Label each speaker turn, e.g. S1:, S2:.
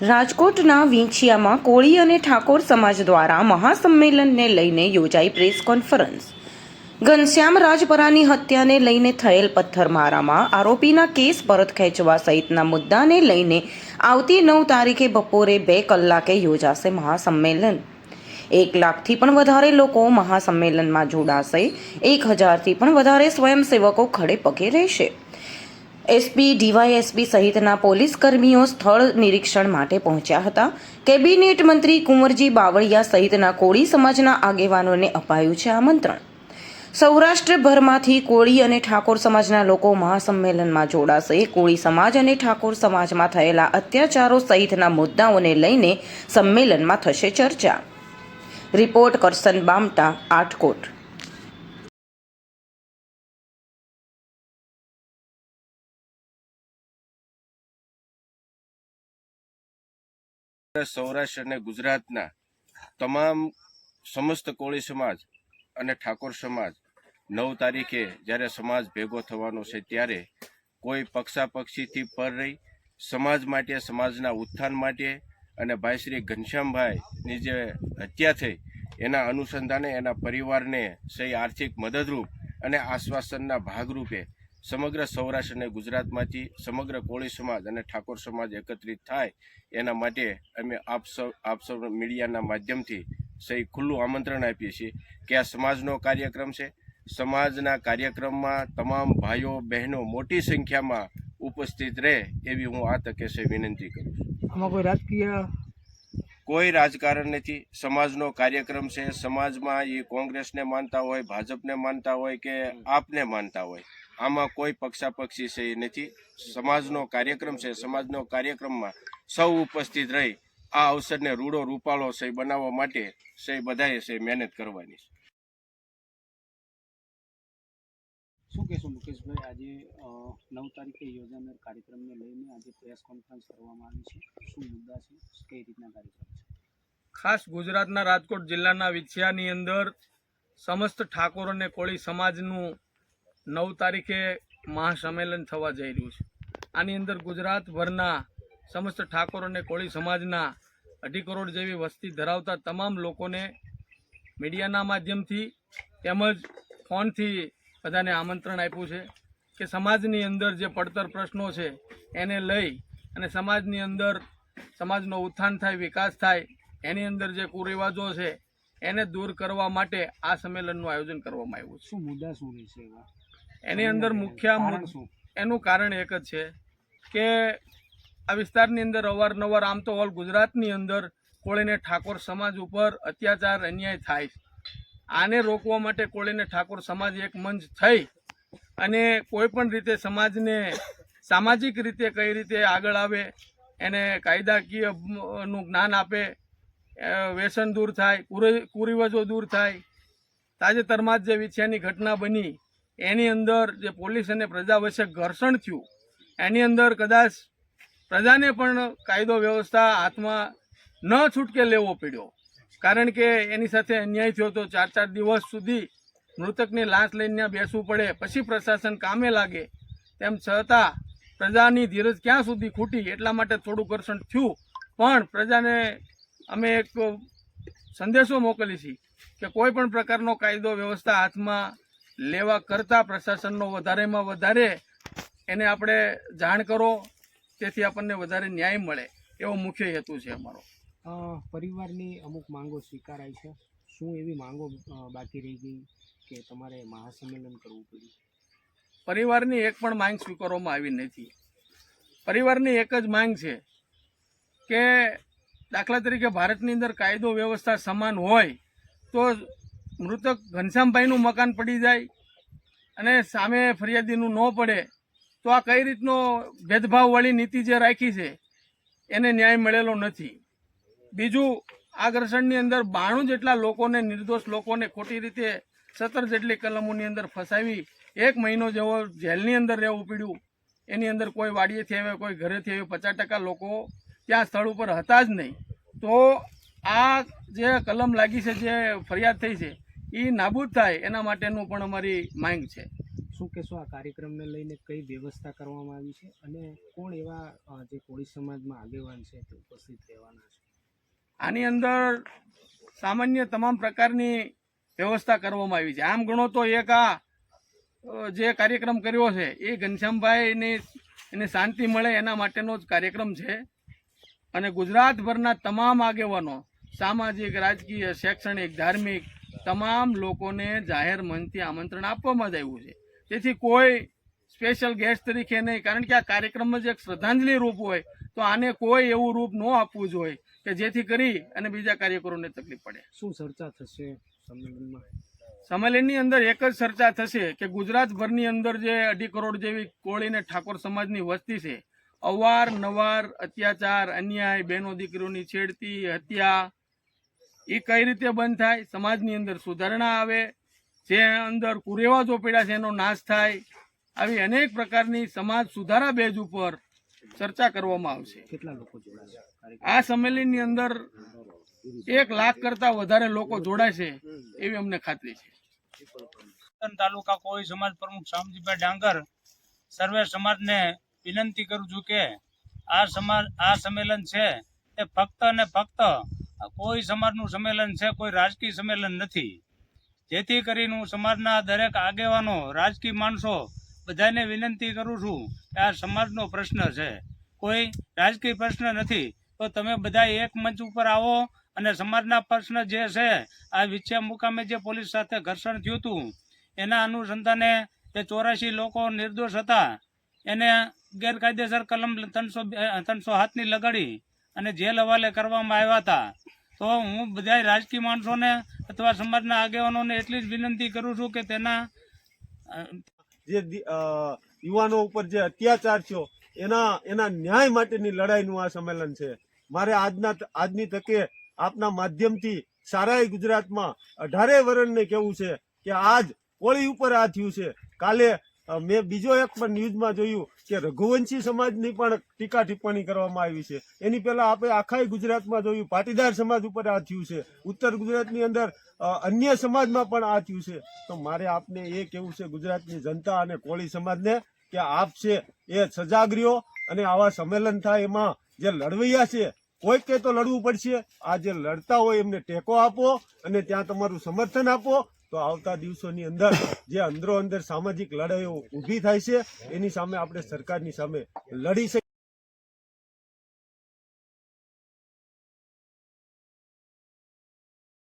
S1: રાજકોટના વિંછિયામાં કોળી અને ઠાકોર સમાજ દ્વારા મહાસંમેલનને લઈને યોજાઈ પ્રેસ કોન્ફરન્સ. ઘનશ્યામ રાજપરાની હત્યાને લઈને થયેલ પથ્થરમારામાં આરોપીના કેસ પરત ખેંચવા સહિતના મુદ્દાને લઈને આવતી નવ તારીખે બપોરે બે કલાકે યોજાશે મહાસંમેલન. એક લાખથી પણ વધારે લોકો મહાસંમેલનમાં જોડાશે, એક હજારથી પણ વધારે સ્વયંસેવકો ખડે પગે રહેશે. એસપી, ડીવાયએસપી સહિતના પોલીસ કર્મીઓ સ્થળ નિરીક્ષણ માટે પહોંચ્યા હતા. કેબિનેટ મંત્રી કુંવરજી બાવળિયા સહિતના કોળી સમાજના આગેવાનોને અપાયું છે આમંત્રણ. સૌરાષ્ટ્રભરમાંથી કોળી અને ઠાકોર સમાજના લોકો મહાસંમેલનમાં જોડાશે. કોળી સમાજ અને ઠાકોર સમાજમાં થયેલા અત્યાચારો સહિતના મુદ્દાઓને લઈને સંમેલનમાં થશે ચર્ચા. રિપોર્ટ કરસન બામટા આટકોટ
S2: સૌરાષ્ટ્ર અને ગુજરાતના તમામ સમસ્ત કોળી સમાજ અને ઠાકોર સમાજ નવ તારીખે જ્યારે સમાજ ભેગો થવાનો છે ત્યારે કોઈ પક્ષાપક્ષીથી પર રહી, સમાજ માટે, સમાજના ઉત્થાન માટે અને ભાઈ શ્રી ઘનશ્યામભાઈની જે હત્યા થઈ, એના અનુસંધાને એના પરિવારને સહી આર્થિક મદદરૂપ અને આશ્વાસનના ભાગરૂપે સમગ્ર સૌરાષ્ટ્ર અને ગુજરાતમાંથી સમગ્ર કોળી સમાજ અને ઠાકોર સમાજ એકત્રિત થાય એના માટે અમે આપ સૌ આપ સૌ મીડિયાના માધ્યમથી સહી ખુલ્લું આમંત્રણ આપીએ છીએ કે આ સમાજનો કાર્યક્રમ છે. સમાજના કાર્યક્રમમાં તમામ ભાઈઓ બહેનો મોટી સંખ્યામાં ઉપસ્થિત રહે એવી હું આ તકે છે વિનંતી કરું છું.
S3: આમાં કોઈ રાજકીય
S2: કોઈ રાજકારણ નથી. સમાજનો કાર્યક્રમ છે. સમાજમાં એ કોંગ્રેસને માનતા હોય ભાજપને માનતા હોય કે આપને માનતા હોય. આમાં કોઈ પક્ષાપક્ષી છે એ નથી. સમાજનો કાર્યક્રમ છે સમાજનો કાર્યક્રમમાં સૌ ઉપસ્થિત રહી આ અવસરને રૂડો રૂપાળો છે બનાવવા માટે છે બધાએ છે મહેનત કરવાની છે.
S3: શું કહેશો મુકેશભાઈ? આજે નવ તારીખે યોજાનાર કાર્યક્રમને લઈને આજે પ્રેસ કોન્ફરન્સ કરવામાં આવી છે. શું મુદ્દા છે? કઈ રીતના કાર્યક્રમ છે?
S4: ખાસ ગુજરાતના રાજકોટ જિલ્લાના વિછિયાની અંદર સમસ્ત ઠાકોર અને કોળી સમાજનું નવ તારીખે મહાસંમેલન થવા જઈ રહ્યું છે. આની અંદર ગુજરાતભરના સમસ્ત ઠાકોર અને કોળી સમાજના અઢી કરોડ જેવી વસ્તી ધરાવતા તમામ લોકોને મીડિયાના માધ્યમથી તેમજ ફોનથી બધાને આમંત્રણ આપ્યું છે કે સમાજની અંદર જે પડતર પ્રશ્નો છે એને લઈ અને સમાજની અંદર સમાજનો ઉત્થાન થાય, વિકાસ થાય, એની અંદર જે કુરિવાજો છે એને દૂર કરવા માટે આ સંમેલનનું આયોજન કરવામાં આવ્યું
S3: શું મુદ્દા શું રહેશે એવા
S4: છે એની અંદર મુખ્ય એનું કારણ એક જ છે કે આ વિસ્તારની અંદર અવારનવાર આમ તો ઓલ ગુજરાતની અંદર કોળીને ઠાકોર સમાજ ઉપર અત્યાચાર અન્યાય થાય છે. આને રોકવા માટે કોળીને ઠાકોર સમાજ એક મંચ થઈ અને કોઈ પણ રીતે સમાજને સામાજિક રીતે કઈ રીતે આગળ આવે એને કાયદાકીયનું જ્ઞાન આપે વ્યસન દૂર થાય કુરી કુરિવાજો દૂર થાય તાજેતરમાં જ જે વિછ્યાની ઘટના બની એની અંદર જે પોલીસ અને પ્રજા વચ્ચે ઘર્ષણ થયું, એની અંદર કદાચ પ્રજાને પણ કાયદો વ્યવસ્થા હાથમાં ન છૂટકે લેવો પડ્યો. કારણ કે એની સાથે અન્યાય થયો તો ચાર ચાર દિવસ સુધી મૃતકની લાશ લઈને બેસવું પડે, પછી પ્રશાસન કામે લાગે. તેમ છતાં પ્રજાની ધીરજ ક્યાં સુધી ખૂટી એટલા માટે થોડું ઘર્ષણ થયું. પણ પ્રજાને અમે એક સંદેશો મોકલી છીએ કે કોઈ પણ પ્રકારનો કાયદો વ્યવસ્થા હાથમાં લેવા કરતાં પ્રશાસનનો વધારેમાં વધારે એને આપણે જાણ કરો તેથી આપણને વધારે ન્યાય મળે એવો મુખ્ય હેતુ છે અમારો.
S3: પરિવારની અમુક માંગો સ્વીકારાય છે. શું એવી માંગો બાકી રહી ગઈ કે તમારે મહાસંમેલન કરવું પડ્યું?
S4: પરિવારની એક પણ માંગ સ્વીકારવામાં આવી નથી. પરિવારની એક જ માંગ છે કે દાખલા તરીકે ભારતની અંદર કાયદો વ્યવસ્થા સમાન હોય તો મૃતક ઘનશ્યામભાઈનું મકાન પડી જાય અને સામે ફરિયાદીનું ન પડે, તો આ કઈ રીતનો ભેદભાવવાળી નીતિ જે રાખી છે, એને ન્યાય મળેલો નથી. બીજું, આ ઘર્ષણની અંદર બાણું જેટલા લોકોને નિર્દોષ લોકોને ખોટી રીતે સત્તર જેટલી કલમોની અંદર ફસાવી, એક મહિનો જેવો જેલની અંદર રહેવું પડ્યું. એની અંદર કોઈ વાડીએથી આવે કોઈ ઘરેથી આવે પચાસ ટકા લોકો ત્યાં સ્થળ ઉપર હતા જ નહીં. તો આ જે કલમ લાગી છે, જે ફરિયાદ થઈ છે એ નાબૂદ થાય એના માટેનું પણ અમારી માંગ છે.
S3: શું કહેશો આ કાર્યક્રમને લઈને કઈ વ્યવસ્થા કરવામાં આવી છે? અને કોણ એવા જે કોળી સમાજમાં આગેવાન છે તે ઉપસ્થિત રહેવાના છે?
S4: આની અંદર સામાન્ય તમામ પ્રકારની વ્યવસ્થા કરવામાં આવી છે. આમ ગણો તો એક આ જે કાર્યક્રમ કર્યો છે એ ઘનશ્યામભાઈને એને શાંતિ મળે એના માટેનો જ કાર્યક્રમ છે. અને ગુજરાતભરના તમામ આગેવાનો સામાજિક રાજકીય શૈક્ષણિક ધાર્મિક તમામ લોકોને જાહેર મંચથી આમંત્રણ આપવામાં જ આવ્યું છે. તેથી કોઈ સ્પેશિયલ ગેસ્ટ તરીકે નહીં કારણ કે આ કાર્યક્રમ જ એક શ્રદ્ધાંજલિ રૂપ હોય તો આને કોઈ એવું રૂપ ન આપવું જોઈએ કે જેથી કરી અને બીજા કાર્યકરોને તકલીફ પડે.
S3: શું ચર્ચા થશે સંમેલનમાં?
S4: સંમેલનની અંદર એક જ ચર્ચા થશે કે ગુજરાતભરની અંદર જે અઢી કરોડ જેવી કોળી અને ઠાકોર સમાજની વસ્તી છે અવારનવાર અત્યાચાર અન્યાય બહેનો દીકરીઓની છેડતી હત્યા એ કઈ રીતે બંધ થાય? સમાજની અંદર સુધારણા આવે જે અંદર કુરેવાજો પડ્યા છે એનો નાશ થાય આવી અનેક પ્રકારની સમાજ સુધારા બેજ ઉપર ચર્ચા કરવામાં આવશે.
S3: કેટલા લોકો
S4: આ સંમેલનની અંદર એક લાખ કરતા વધારે લોકો જોડાશે એવી અમને ખાતરી છે.
S5: તાલુકા કોઈ સમાજ પ્રમુખ શામજીભાઈ ડાંગર સર્વે સમાજને વિનંતી કરું છું કે આ સમાજ આ સંમેલન છે એ ફક્ત ને ફક્ત કોઈ સમાજનું સંમેલન છે, કોઈ રાજકીય સંમેલન નથી. જેથી કરીને હું સમાજના દરેક આગેવાનો, રાજકીય માણસો બધાને વિનંતી કરું છું કે આ સમાજનો પ્રશ્ન છે. કોઈ રાજકીય પ્રશ્ન નથી, તો તમે બધા એક મંચ ઉપર આવો અને સમાજના પ્રશ્ન જે છે, આ વિછ્યા મુકામે જે પોલીસ સાથે ઘર્ષણ થયું હતું, એના અનુસંધાને જે ચોરાશી લોકો નિર્દોષ હતા. એને ગેરકાયદેસર કલમ ત્રણસો ત્રણસો હાથની લગાડી અને જેલ હવાલે કરવામાં આવ્યા હતા. તો હું બધા રાજકીય માણસોને અથવા સમાજના આગેવાનોને એટલી જ વિનંતી કરું છું કે તેના
S6: જે યુવાનો ઉપર જે અત્યાચાર થયો, એના એના ન્યાય માટેની લડાઈનું આ સંમેલન છે. મારે આજના, આજની તકે આપના માધ્યમથી સારા ગુજરાતમાં અઢારે વરણને કહેવું છે કે આજ કોળી ઉપર આ થયું છે. કાલે મેં બીજો એક પણ ન્યૂઝમાં જોયું કે રઘુવંશી સમાજની પણ ટીકા ટિપ્પણી કરવામાં આવી છે. એની પહેલાં આપણે આખા ગુજરાતમાં જોયું, પાટીદાર સમાજ ઉપર આ થયું છે. ઉત્તર ગુજરાતની અંદર અન્ય સમાજમાં પણ આ થયું છે. તો મારે આપને એ કેવું છે ગુજરાતની જનતા અને કોળી સમાજને કે આપ છે એ સજાગ રહ્યો અને આવા સંમેલન થાય એમાં જે લડવૈયા છે કોઈક કે તો લડવું પડશે. આ જે લડતા હોય એમને ટેકો આપો અને ત્યાં તમારું સમર્થન આપો તો આવતા દિવસોની અંદર જે અંદરો અંદર સામાજિક લડાઈઓ ઊભી થાય છે, એની સામે આપણે સરકારની સામે લડી શકીએ.